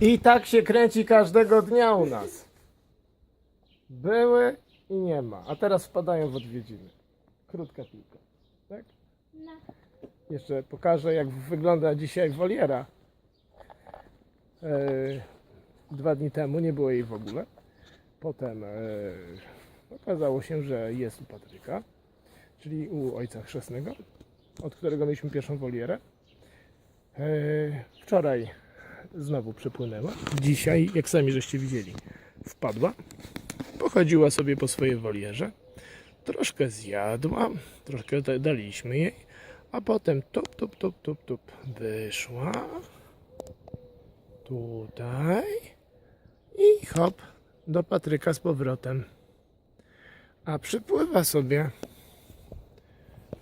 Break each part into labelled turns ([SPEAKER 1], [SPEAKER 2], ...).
[SPEAKER 1] I
[SPEAKER 2] tak się kręci każdego dnia u nas. Były i nie ma, a teraz wpadają w odwiedziny. Krótka piłka. Tak?
[SPEAKER 1] No.
[SPEAKER 2] Jeszcze pokażę, jak wygląda dzisiaj woliera. E, dwa dni temu nie było jej w ogóle. Potem e, okazało się, że jest u Patryka, czyli u ojca chrzestnego, od którego mieliśmy pierwszą wolierę. E, wczoraj znowu przypłynęła. Dzisiaj, jak sami żeście widzieli, wpadła. Pochodziła sobie po swojej wolierze. Troszkę zjadła, troszkę da- daliśmy jej, a potem tup, tup, tup, tup, tup wyszła. Tutaj i hop do Patryka z powrotem. A przypływa sobie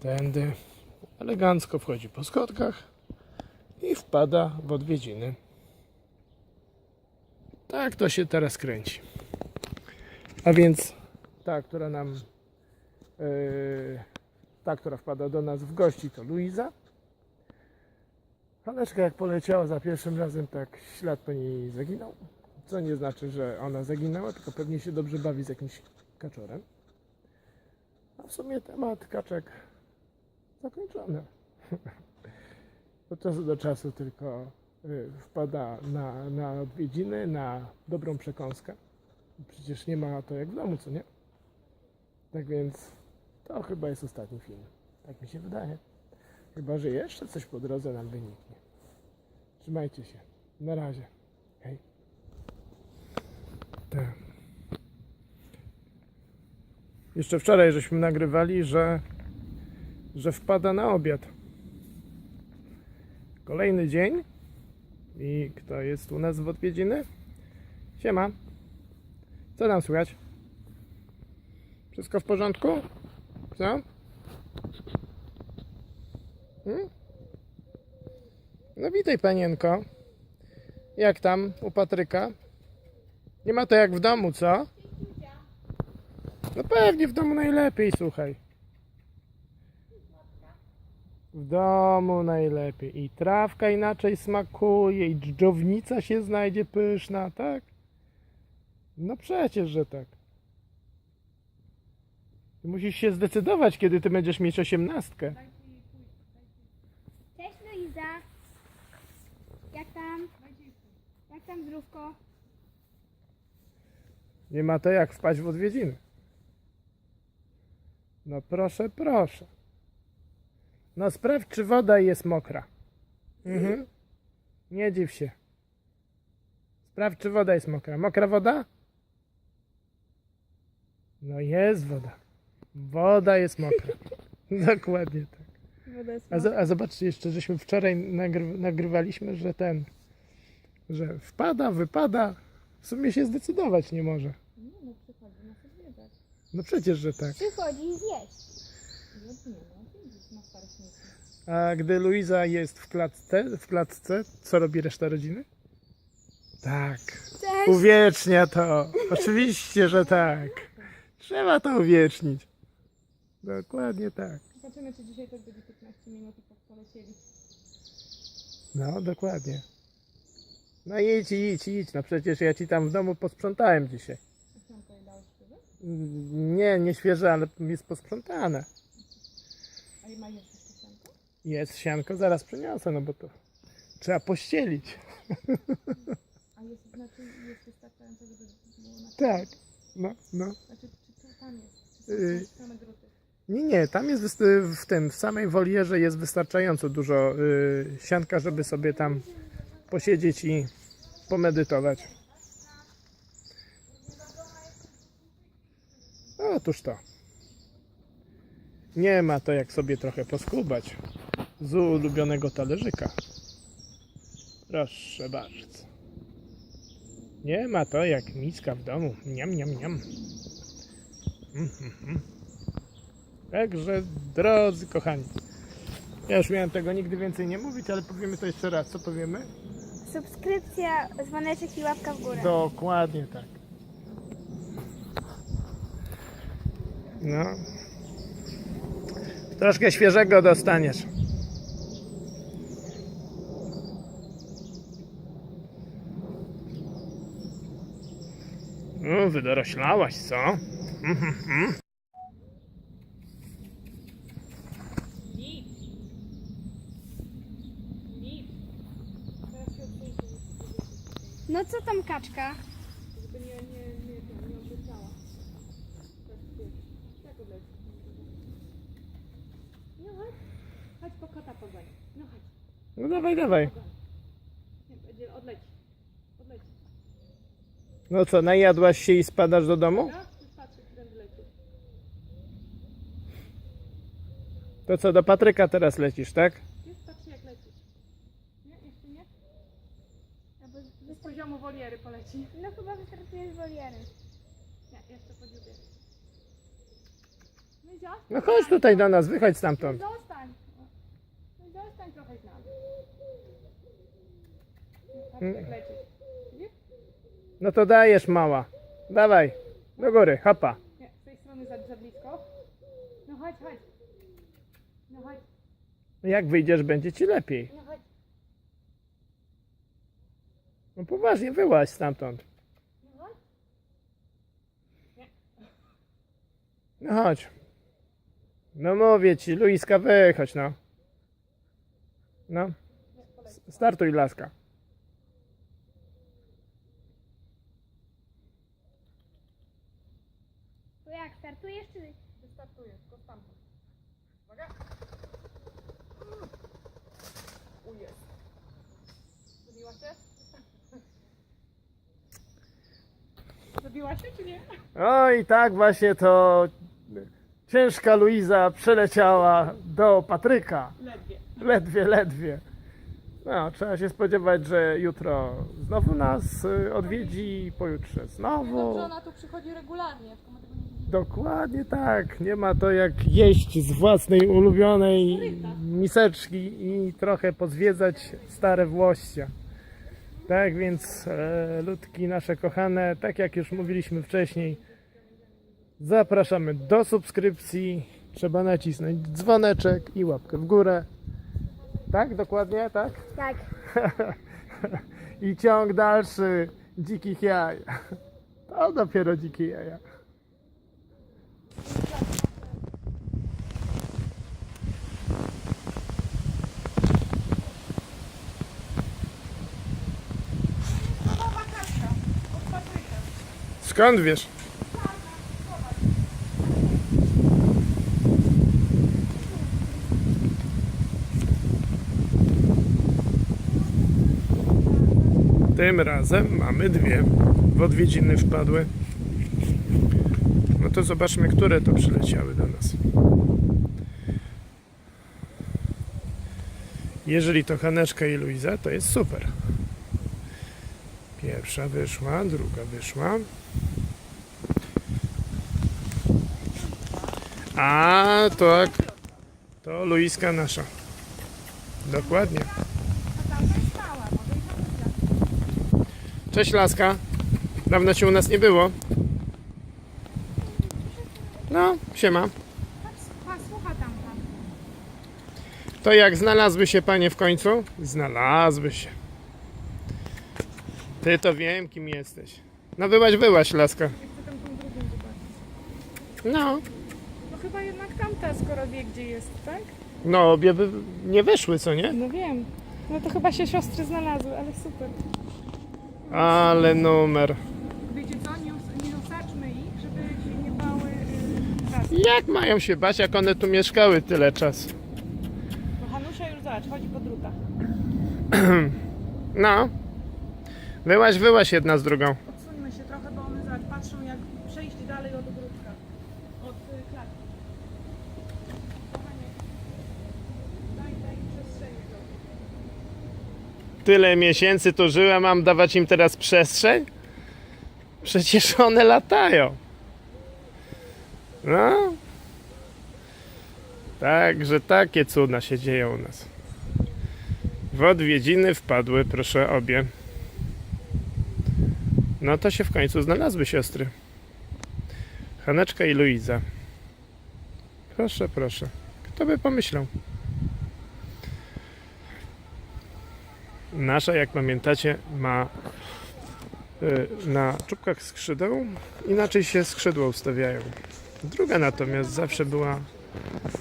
[SPEAKER 2] tędy, elegancko wchodzi po schodkach i wpada w odwiedziny. Tak to się teraz kręci. A więc ta, która nam yy, ta, która wpada do nas w gości, to Luiza. Haneczka jak poleciała za pierwszym razem, tak ślad po niej zaginął. Co nie znaczy, że ona zaginęła, tylko pewnie się dobrze bawi z jakimś kaczorem. A w sumie temat kaczek zakończony. Od czasu do czasu tylko wpada na, na odwiedziny, na dobrą przekąskę. Przecież nie ma to jak w domu, co nie? Tak więc to chyba jest ostatni film. Tak mi się wydaje. Chyba, że jeszcze coś po drodze nam wyniknie. Trzymajcie się. Na razie. Hej. Jeszcze wczoraj żeśmy nagrywali, że, że wpada na obiad. Kolejny dzień. I kto jest u nas w odwiedziny? Siema. Co tam słychać? Wszystko w porządku? Co? Hmm? No witaj panienko. Jak tam u Patryka? Nie ma to jak w domu, co? No pewnie w domu najlepiej, słuchaj. W domu najlepiej. I trawka inaczej smakuje, i dżdżownica się znajdzie pyszna, tak? No przecież, że tak. Ty musisz się zdecydować, kiedy ty będziesz mieć osiemnastkę.
[SPEAKER 1] Cześć Luiza. Jak tam? Jak tam zdrówko?
[SPEAKER 2] Nie ma to jak wpaść w odwiedziny. No proszę, proszę. No sprawdź, czy woda jest mokra. Mhm. Nie dziw się. Sprawdź, czy woda jest mokra. Mokra woda? No jest woda. Woda jest mokra. Dokładnie tak.
[SPEAKER 3] Woda jest
[SPEAKER 2] A, zo- a zobaczcie jeszcze, żeśmy wczoraj nagry, nagrywaliśmy, że ten, że wpada, wypada. W sumie się zdecydować nie może.
[SPEAKER 3] Nie no, przychodzi nas odwiedzać.
[SPEAKER 2] No przecież, że tak.
[SPEAKER 1] Przychodzi zjeść.
[SPEAKER 3] Jedynie, no, widzisz, na.
[SPEAKER 2] A gdy Luiza jest w klatce, w klatce, co robi reszta rodziny? Tak.
[SPEAKER 1] Cześć.
[SPEAKER 2] Uwiecznia to. Oczywiście, że tak. Trzeba to uwiecznić. Dokładnie tak.
[SPEAKER 3] Zobaczymy, czy dzisiaj też będzie 15 minut i tak polecieli.
[SPEAKER 2] No, dokładnie. No idź, idź, idź. No przecież ja ci tam w domu posprzątałem dzisiaj. Mm, Nie, nie świeże, ale jest posprzątane.
[SPEAKER 3] A i ma jeszcze ściankę?
[SPEAKER 2] Jest sianko, zaraz przyniosę, no bo to trzeba pościelić.
[SPEAKER 3] A jest, znaczy jest wystarczająco, żeby było na
[SPEAKER 2] Tak. No, no.
[SPEAKER 3] Znaczy, czy to tam jest? Czy
[SPEAKER 2] Y-
[SPEAKER 3] są same druty?
[SPEAKER 2] Nie, nie, tam jest w tym, w samej wolierze jest wystarczająco dużo y, sianka, żeby sobie tam posiedzieć i pomedytować. Otóż to. Nie ma to jak sobie trochę poskubać z ulubionego talerzyka. Proszę bardzo. Nie ma to jak miska w domu. Niam, niam, niam. Mhm. Także, drodzy kochani, ja już miałem tego nigdy więcej nie mówić, ale powiemy to jeszcze raz. Co powiemy?
[SPEAKER 1] Subskrypcja, dzwoneczek i łapka w górę.
[SPEAKER 2] Dokładnie tak. No. Troszkę świeżego dostaniesz. No, wydoroślałaś, co?
[SPEAKER 1] No co tam kaczka?
[SPEAKER 3] żeby nie, nie, nie, nie, nie odleciała. Tak, wiesz, tak odleci. No chodź. Chodź po kota pogoń. No chodź.
[SPEAKER 2] No dawaj, dawaj.
[SPEAKER 3] Będzie odleci. Odleci.
[SPEAKER 2] No co, najadłaś się i spadasz do domu?
[SPEAKER 3] Ja? Już patrzę, kiedy leci.
[SPEAKER 2] To co, do Patryka teraz lecisz, tak?
[SPEAKER 3] Jest, patrzcie jak lecisz. Nie, jeszcze nie?
[SPEAKER 1] Albo
[SPEAKER 3] Z poziomu woliery poleci.
[SPEAKER 1] No chyba wystartuje z woliery.
[SPEAKER 3] Nie, jeszcze po dziubie. No i.
[SPEAKER 2] No chodź tutaj do nas, wychodź stamtąd.
[SPEAKER 3] Zostań. No i zostań trochę z nami. Patrz
[SPEAKER 2] Mm.
[SPEAKER 3] Widzisz?
[SPEAKER 2] No to dajesz, mała. Dawaj, do góry, hopa.
[SPEAKER 3] Nie, z tej strony za, za blisko. No chodź, chodź. No chodź,
[SPEAKER 2] Jak wyjdziesz, będzie ci lepiej.
[SPEAKER 3] no chodź.
[SPEAKER 2] No poważnie, wyłaź stamtąd.
[SPEAKER 3] No chodź.
[SPEAKER 2] No chodź. No mówię ci, Luiska, wychodź, no. No, startuj, laska.
[SPEAKER 1] Jak, startujesz czy...
[SPEAKER 3] Wystartuje, tylko stamtąd. Uwaga. U jest. Zabiła się? Zabiła się czy nie?
[SPEAKER 2] O i tak właśnie to ciężka Luiza przeleciała do Patryka.
[SPEAKER 3] Ledwie.
[SPEAKER 2] Ledwie, ledwie. No, trzeba się spodziewać, że jutro znowu nas y, odwiedzi, pojutrze
[SPEAKER 3] No
[SPEAKER 2] znowu.
[SPEAKER 3] dobrze, ona tu przychodzi regularnie, tylko my tego nie.
[SPEAKER 2] Dokładnie tak. Nie ma to jak jeść z własnej ulubionej miseczki i trochę pozwiedzać stare włościa. Tak więc e, ludki nasze kochane, tak jak już mówiliśmy wcześniej, zapraszamy do subskrypcji. Trzeba nacisnąć dzwoneczek i łapkę w górę. Tak, dokładnie, tak?
[SPEAKER 1] Tak.
[SPEAKER 2] I ciąg dalszy dzikich jaj. To dopiero dzikie jaja. Skąd wiesz? Tym razem mamy dwie. W odwiedziny wpadły. No to zobaczmy, które to przyleciały do nas. Jeżeli to Haneczka i Luiza, to jest super. Pierwsza wyszła, druga wyszła. A, tak. To Luiska nasza. Dokładnie. Cześć Laska. Dawno cię u nas nie było. No, siema. To jak znalazły się panie w końcu? Znalazły się. Ty to wiem, kim jesteś. No wyłaś, wyłaś, Laska.
[SPEAKER 3] Ja chcę tam tą drugą zobaczyć.
[SPEAKER 2] No.
[SPEAKER 3] No chyba jednak tamta, skoro wie gdzie jest, tak?
[SPEAKER 2] No, obie by nie wyszły, co nie?
[SPEAKER 3] No wiem. No to chyba się siostry znalazły, ale super.
[SPEAKER 2] Ale numer.
[SPEAKER 3] Wiecie co, nie, us- nie usaczmy ich, żeby się nie bały yy, czasu.
[SPEAKER 2] Jak mają się bać, jak one tu mieszkały tyle czasu?
[SPEAKER 3] Bo Hanusia już zobacz, chodzi po drutach.
[SPEAKER 2] No. Wyłaś, wyłaś jedna z drugą.
[SPEAKER 3] Odsuńmy się trochę, bo one zobacz, patrzą jak przejść dalej od ogródka. Od y, klatki. Kochanie, daj, daj przestrzeni trochę.
[SPEAKER 2] Tyle miesięcy tu żyłem, mam dawać im teraz przestrzeń? Przecież one latają. No. Także takie cuda się dzieją u nas. W odwiedziny wpadły, proszę obie. No to się w końcu znalazły siostry. Haneczka i Luiza. Proszę, proszę. Kto by pomyślał? Nasza, jak pamiętacie, ma y, na czubkach skrzydeł inaczej się skrzydła ustawiają. Druga natomiast zawsze była,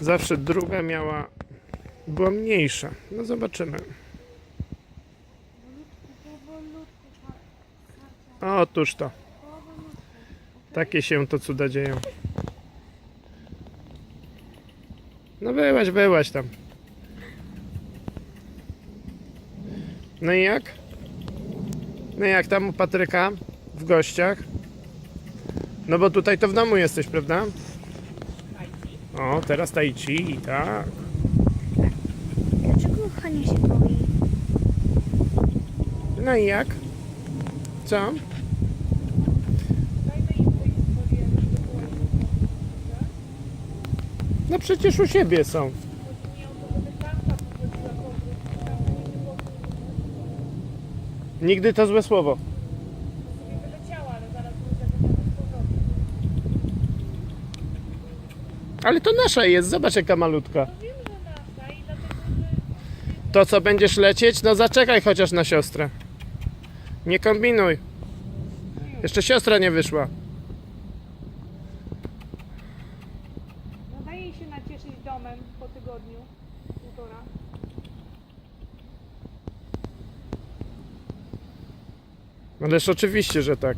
[SPEAKER 2] zawsze druga miała, była mniejsza. No zobaczymy. Otóż to. Takie się to cuda dzieją. No byłaś, byłaś tam. No i jak? No i jak tam u Patryka w gościach? No bo tutaj to w domu jesteś, prawda? O, teraz Tajci, tak.
[SPEAKER 1] Dlaczego Hania się boi?
[SPEAKER 2] No i jak? Co?
[SPEAKER 3] Dajmy im tej historii, żeby było im
[SPEAKER 2] No przecież u siebie są.
[SPEAKER 3] Nigdy
[SPEAKER 2] to złe słowo.
[SPEAKER 3] ale
[SPEAKER 2] to nasza jest, zobacz jaka malutka. To co, będziesz lecieć? No zaczekaj chociaż na siostrę. Nie kombinuj. Jeszcze siostra nie wyszła.
[SPEAKER 3] no daje jej się nacieszyć domem po tygodniu, półtora.
[SPEAKER 2] Ależ oczywiście, że tak.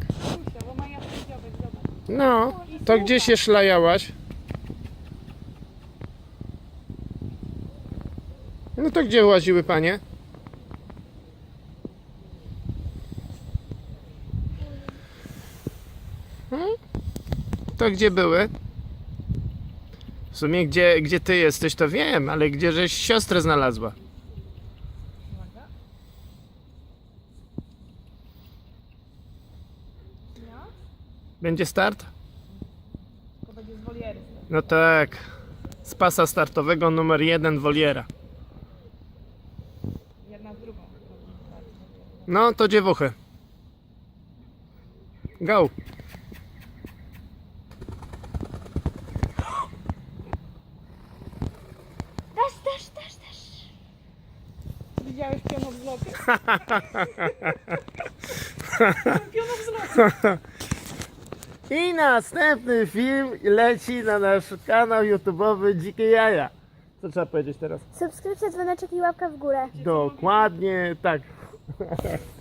[SPEAKER 2] No, to gdzie się szlajałaś? No to gdzie łaziły panie? Hmm? To gdzie były? W sumie gdzie, gdzie ty jesteś to wiem, ale gdzie żeś siostrę znalazła?
[SPEAKER 3] Uwaga. Ja?
[SPEAKER 2] Będzie start?
[SPEAKER 3] To będzie z woliery.
[SPEAKER 2] No tak. Z pasa startowego numer jeden Woliera.
[SPEAKER 3] Jedna z drugą.
[SPEAKER 2] No to dziewuchy. Go.
[SPEAKER 1] Dasz, dasz, dasz, dasz.
[SPEAKER 3] Widziałeś pionowzloty? pionowzloty.
[SPEAKER 2] I następny film leci na nasz kanał YouTube'owy Dzikie Jaja. Co trzeba powiedzieć teraz?
[SPEAKER 1] Subskrypcja, dzwoneczek i łapka w górę.
[SPEAKER 2] Dokładnie tak.